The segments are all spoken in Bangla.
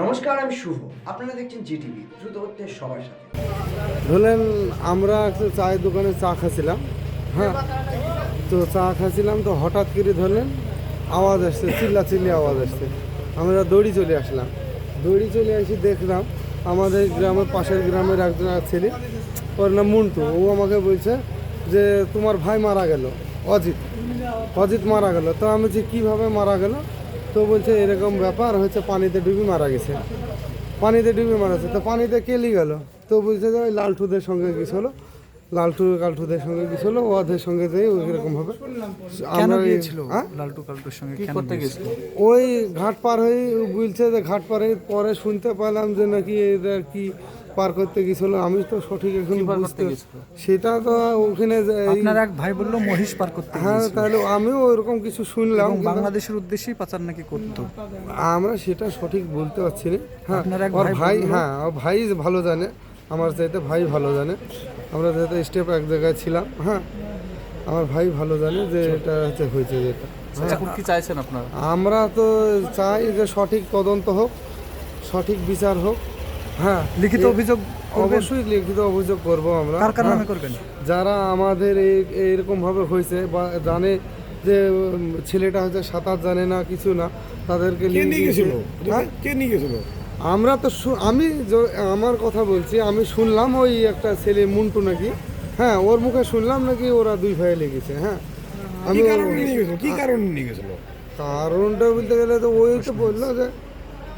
নমস্কার, আমি শুভ। আপনারা দেখছেন জিটিভি, দ্রুত হচ্ছে সবার সাথে। ধরলেন আমরা একটা চায়ের দোকানে চা খাচ্ছিলাম হ্যাঁ? তো চা খাচ্ছিলাম, তো হঠাৎ করে ধরলেন আওয়াজ আসছে চিল্লা চিল্লি আওয়াজ আসছে। আমরা দৌড়ি চলে আসলাম। দৌড়ি চলে এসে দেখলাম, আমাদের গ্রামের পাশের গ্রামের একজন ছেলে, ওর নাম মন্টু। ও আমাকে বলছে যে, তোমার ভাই মারা গেল, অজিত। অজিত মারা গেল। তো আমি যে কীভাবে মারা গেল তো বলছে এরকম ব্যাপার হচ্ছে পানিতে ডুবি মারা গেছে। পানিতে ডুবে মারাছে তো পানিতে কেলি গেল? তো বলছে যে ওই লালটুদের সঙ্গে গেছিল লালটু কালটুদের সঙ্গে কিছু হলো ওদের সঙ্গে যেয়ে ভাবে আমরা গিয়েছিল হ্যাঁ? লালটু কালটুর সঙ্গে? কি করতে? গেছিল ওই ঘাট পার হয়ে বলছে যে ঘাট পার হয়ে পরে শুনতে পেলাম যে নাকি এটা কি পার করতে গেছিল আমি তো সঠিক এখন বুঝতে সেটা তো ওখানে আপনার এক ভাই বলল মহিষ পার করতে হ্যাঁ তাহলে আমিও ওইরকম কিছু শুনলাম বাংলাদেশের উদ্দেশ্যেই পাচার নাকি করতো? আমরা সেটা সঠিক বলতে পারছি না। হ্যাঁ ওর ভাই হ্যাঁ ওর ভাই ভালো জানে আমার চাইতে ভাই ভালো জানে। আমরা যেহেতু স্টেপ এক জায়গায় ছিলাম হ্যাঁ আমার ভাই ভালো জানে যে এটা হচ্ছে হয়েছে যেটা। এখন কি চাইছেন আপনারা? আমরা তো চাই যে সঠিক তদন্ত হোক সঠিক বিচার হোক হ্যাঁ লিখিত অভিযোগ অবশ্যই লিখিত অভিযোগ করব আমরা। কার কার হ্যাঁ। নামে করবেন? যারা আমাদের এই এইরকম ভাবে হয়েছে বা জানে যে ছেলেটা হচ্ছে সাঁতার জানে না কিছু না তাদেরকে কে নিয়ে নিয়ে গিয়েছে। গেছিল হ্যাঁ? কে নিয়ে গেছিল? আমরা তো আমি আমার কথা বলছি আমি শুনলাম ওই একটা ছেলে মুন্টু নাকি হ্যাঁ ওর মুখে শুনলাম নাকি ওরা দুই ভাই লেগেছে হ্যাঁ। আমি কারণে নিয়ে গেছিল? কি কারণে নিয়ে গেছিল? কারণটা বলতে গেলে তো ওই তো বলল যে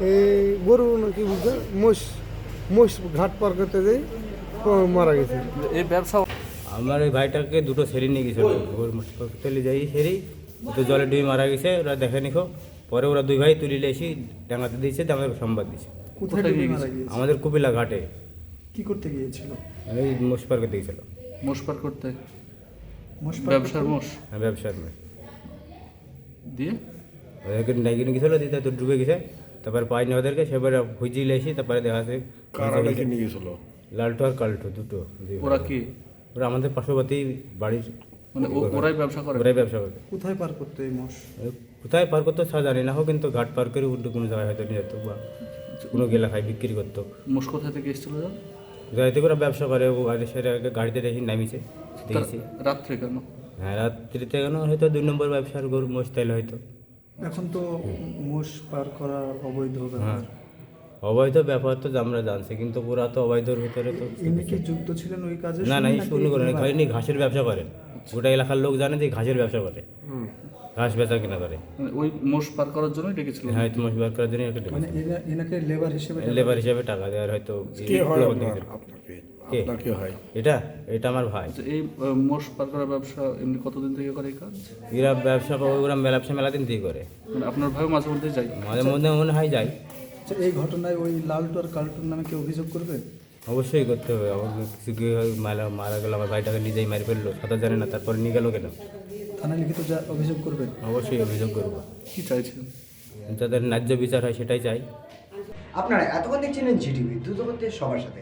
এই গরু নাকি বুঝছে মোষ মোষ ঘাট পার করতে যাই মারা গেছে। এই ব্যবসা আমার ওই ভাইটাকে দুটো সেরি নিয়ে গেছিল। তেলে যাই সেরি তো জলে ডুবে মারা গেছে ওরা দেখে নিখো। পরে ওরা দুই ভাই তুলিলে এসে ডাঙাতে দিয়েছে ডাঙাতে সংবাদ দিয়েছে। কোথায় গিয়েছে আমাদের কুপিলা ঘাটে। কি করতে গিয়েছিল? এই মোষ পার করতে গেছিল। মোষ পার করতে? মোষ ব্যবসার? মোষ? হ্যাঁ, ব্যবসার মেয়ে দিয়ে? ওদেরকে ডাইকে নিয়ে গেছিল দিয়ে তো ডুবে গেছে। তারপরে পাইনি ওদেরকে সেবারে হুইজিলে এসে তারপরে দেখা যাচ্ছে কারা ডেকে নিয়ে গেছিল? লালটু আর কালটু দুটো। ওরা কি? ওরা আমাদের পার্শ্ববর্তী বাড়ির মানে ও- ওরাই ব্যবসা করে? ওরাই ব্যবসা করে। কোথায় পার করতে এই মোষ? কোথায় পার করতো তা জানি না হোক কিন্তু ঘাট পার করে উল্টো কোনো জায়গায় হয়তো নিয়ে যেত বা কোনো গেলা খাই বিক্রি করতো। মোষ কোথা থেকে এসেছিল যাইতে করে ব্যবসা করে ও গাড়ি সেটা গাড়িতে দেখি নামিছে দেখেছি। রাত্রে কেন? হ্যাঁ রাত্রিতে কেন হয়তো দুই নম্বর ব্যবসার গরু মোষ তাইলে হয়তো। এখন তো মোষ পার করা অবৈধ হ্যাঁ। ব্যাপার অবৈধ ব্যাপার তো আমরা জানছি কিন্তু ওরা তো অবৈধর ভিতরে তো ইনি কি যুক্ত ছিলেন ওই কাজে না না শুরু করেন হয়নি ঘাসের ব্যবসা করেন। গোটা এলাকার লোক জানে যে ঘাসের ব্যবসা করে। ঘাস বেচা কিনা করে। মানে ওই মোষ পার করার জন্যই ডেকেছিল হয়তো মোষ বার করার জন্য মানে এনাকে লেবার হিসেবে লেবার হিসাবে টাকা দেওয়ার হয়তো হয়। আপনাকে? আপনার কে হয়? এটা এটা আমার ভাই। আচ্ছা, এই মোষ পার করার ব্যবসা এমনি কতদিন থেকে করে এই কাজ? এরা ব্যবসা করে ওরা মেলা ব্যবসা মেলা দিন দিয়ে করে। মানে আপনার ভাই মাঝে মধ্যে যাই মাঝে মধ্যে মনে হয় যাই আচ্ছা, এই ঘটনায় ওই লালটু আর কালটুর নামে কেউ অভিযোগ করবে? অবশ্যই করতে হবে। আমার কিছু হয়, মারা মারা গেল আমার ভাইটাকে নিজেই মারি ফেলল সাঁতার জানে না তারপরে নিয়ে গেল কেন? থানায় লিখিত যা অভিযোগ করবেন অবশ্যই অভিযোগ করব। কি চাইছেন? যাদের ন্যায্য বিচার হয় সেটাই চাই। আপনারা এতক্ষণ দেখছিলেন জিটিভি দ্রুত হচ্ছে সবার সাথে।